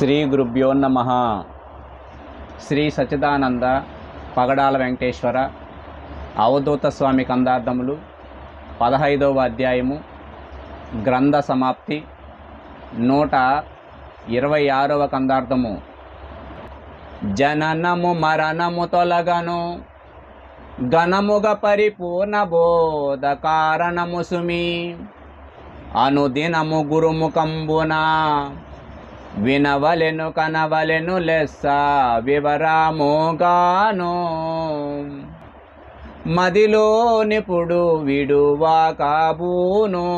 శ్రీ గురుభ్యో నమ. శ్రీ సచిదానంద పగడాల వెంకటేశ్వర అవధూత స్వామి కందార్థములు పదహైదవ అధ్యాయము గ్రంథ సమాప్తి నూట ఇరవై ఆరవ కందార్థము. జననము మరణము తొలగను. ఘనముగ పరిపూర్ణ బోధ కారణము సుమి. అనుదినము గురుముఖంబున. వినవలెను కనవలెను లెస్స వివరాముగాను మదిలో నిపుడు విడువా కాబూను.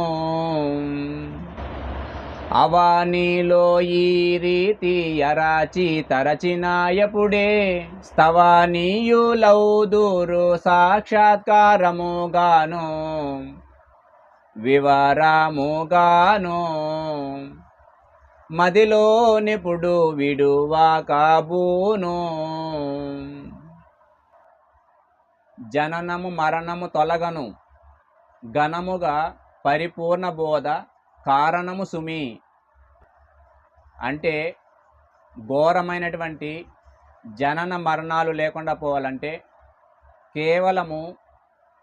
అవానీలో ఈ రీతి యరాచి తరచినాయపుడే. స్తవానీయులౌదురు సాక్షాత్కారముగాను వివరాముగాను మదిలో నిపుడు విడువా కాబూను జననము మరణము తొలగను. ఘనముగా పరిపూర్ణ బోధ కారణము సుమి. అంటే ఘోరమైనటువంటి జనన మరణాలు లేకుండా పోవాలంటే కేవలము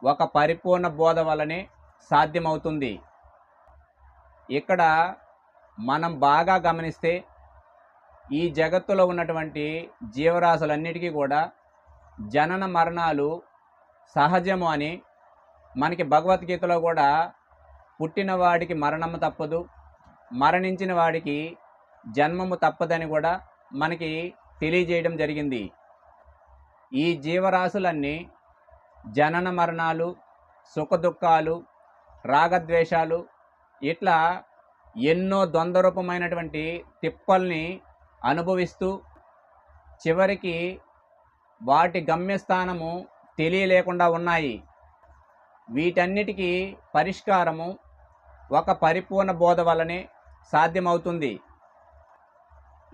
ఒక పరిపూర్ణ బోధ వలనే సాధ్యమవుతుంది. ఇక్కడ మనం బాగా గమనిస్తే ఈ జగత్తులో ఉన్నటువంటి జీవరాశులన్నిటికీ కూడా జనన మరణాలు సహజము అని మనకి భగవద్గీతలో కూడా పుట్టిన వాడికి మరణము తప్పదు మరణించిన వాడికి జన్మము తప్పదని కూడా మనకి తెలియజేయడం జరిగింది. ఈ జీవరాశులన్నీ జనన మరణాలు సుఖదుఖాలు రాగద్వేషాలు ఇట్లా ఎన్నో ద్వంద్వరూపమైనటువంటి తిప్పల్ని అనుభవిస్తూ చివరికి వాటి గమ్యస్థానము తెలియలేకుండా ఉన్నాయి. వీటన్నిటికీ పరిష్కారము ఒక పరిపూర్ణ బోధ వలనే సాధ్యమవుతుంది.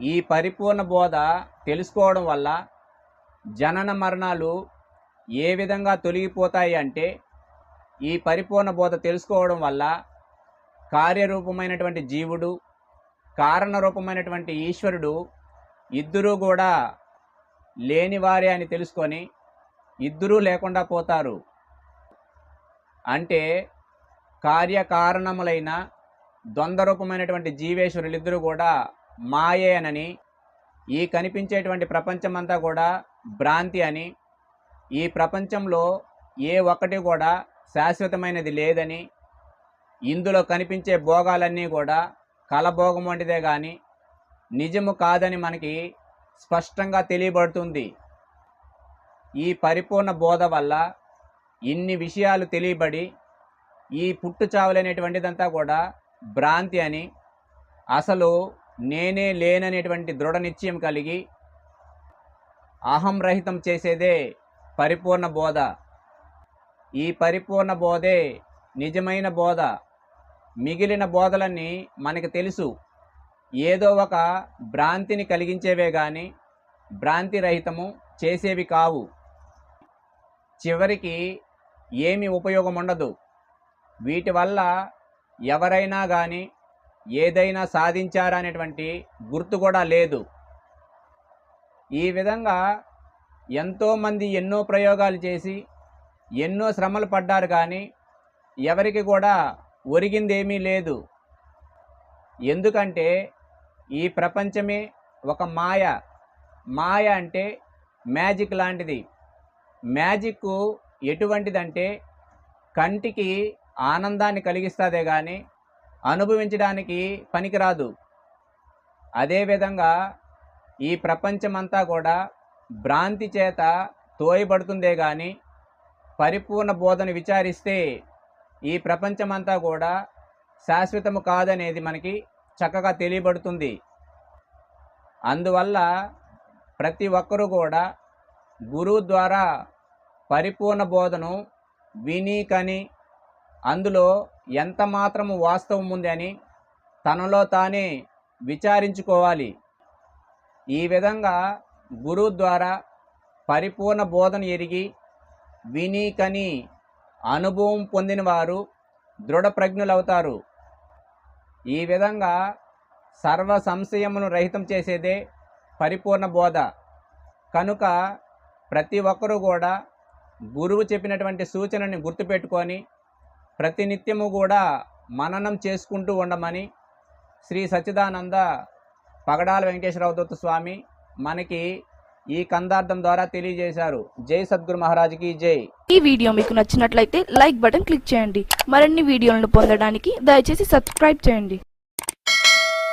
ఈ పరిపూర్ణ బోధ తెలుసుకోవడం వల్ల జనన మరణాలు ఏ విధంగా తొలగిపోతాయి అంటే ఈ పరిపూర్ణ బోధ తెలుసుకోవడం వల్ల కార్యరూపమైనటువంటి జీవుడు కారణ రూపమైనటువంటి ఈశ్వరుడు ఇద్దరూ కూడా లేనివారే అని తెలుసుకొని ఇద్దరూ లేకుండా పోతారు. అంటే కార్యకారణములైన ద్వంద్వరూపమైనటువంటి జీవేశ్వరులిద్దరూ కూడా మాయేనని ఈ కనిపించేటువంటి ప్రపంచమంతా కూడా భ్రాంతి అని ఈ ప్రపంచంలో ఏ ఒక్కటి కూడా శాశ్వతమైనది లేదని ఇందులో కనిపించే భోగాలన్నీ కూడా కలభోగం వంటిదే కానీ నిజము కాదని మనకి స్పష్టంగా తెలియబడుతుంది. ఈ పరిపూర్ణ బోధ వల్ల ఇన్ని విషయాలు తెలియబడి ఈ పుట్టు చావులనేటువంటిదంతా కూడా భ్రాంతి అని అసలు నేనే లేననేటువంటి దృఢ నిశ్చయం కలిగి అహం రహితం చేసేదే పరిపూర్ణ బోధ. ఈ పరిపూర్ణ బోధే నిజమైన బోధ. మిగిలిన బోధలన్నీ మనకి తెలుసు. ఏదో ఒక భ్రాంతిని కలిగించేవే కానీ భ్రాంతి రహితము చేసేవి కావు. చివరికి ఏమి ఉపయోగం ఉండదు వీటి వల్ల ఎవరైనా కానీ ఏదైనా సాధించారా అనేటువంటి గుర్తు కూడా లేదు. ఈ విధంగా ఎంతోమంది ఎన్నో ప్రయోగాలు చేసి ఎన్నో శ్రమలు పడ్డారు కానీ ఎవరికి కూడా ఒరిగిందేమీ లేదు. ఎందుకంటే ఈ ప్రపంచమే ఒక మాయ. మాయ అంటే మ్యాజిక్ లాంటిది. మ్యాజిక్ ఎటువంటిదంటే కంటికి ఆనందాన్ని కలిగిస్తుందే కానీ అనుభవించడానికి పనికిరాదు. అదేవిధంగా ఈ ప్రపంచమంతా కూడా భ్రాంతి చేత తోయబడుతుందే కానీ పరిపూర్ణ బోధను విచారిస్తే ఈ ప్రపంచమంతా కూడా శాశ్వతము కాదనేది మనకి చక్కగా తెలియబడుతుంది. అందువల్ల ప్రతి ఒక్కరూ కూడా గురువు ద్వారా పరిపూర్ణ బోధను విని కని అందులో ఎంత మాత్రము వాస్తవం ఉంది అని తనలో తానే విచారించుకోవాలి. ఈ విధంగా గురువు ద్వారా పరిపూర్ణ బోధన ఎరిగి విని కని అనుభవం పొందిన వారు దృఢప్రజ్ఞులవుతారు ఈ విధంగా సర్వ సంశయమును రహితం చేసేదే పరిపూర్ణ బోధ. కనుక ప్రతి ఒక్కరూ కూడా గురువు చెప్పినటువంటి సూచనని గుర్తుపెట్టుకొని ప్రతినిత్యము కూడా మననం చేసుకుంటూ ఉండమని శ్రీ సచ్చిదానంద పగడాల వెంకటేశ్వరరావు దత్త స్వామి మనకి ఈ కందార్థం ద్వారా తెలియజేశారు. జై సద్గురు మహారాజ్కి జై. ఈ వీడియో మీకు నచ్చినట్లయితే లైక్ బటన్ క్లిక్ చేయండి. మరిన్ని వీడియోలను పొందడానికి దయచేసి సబ్స్క్రైబ్ చేయండి.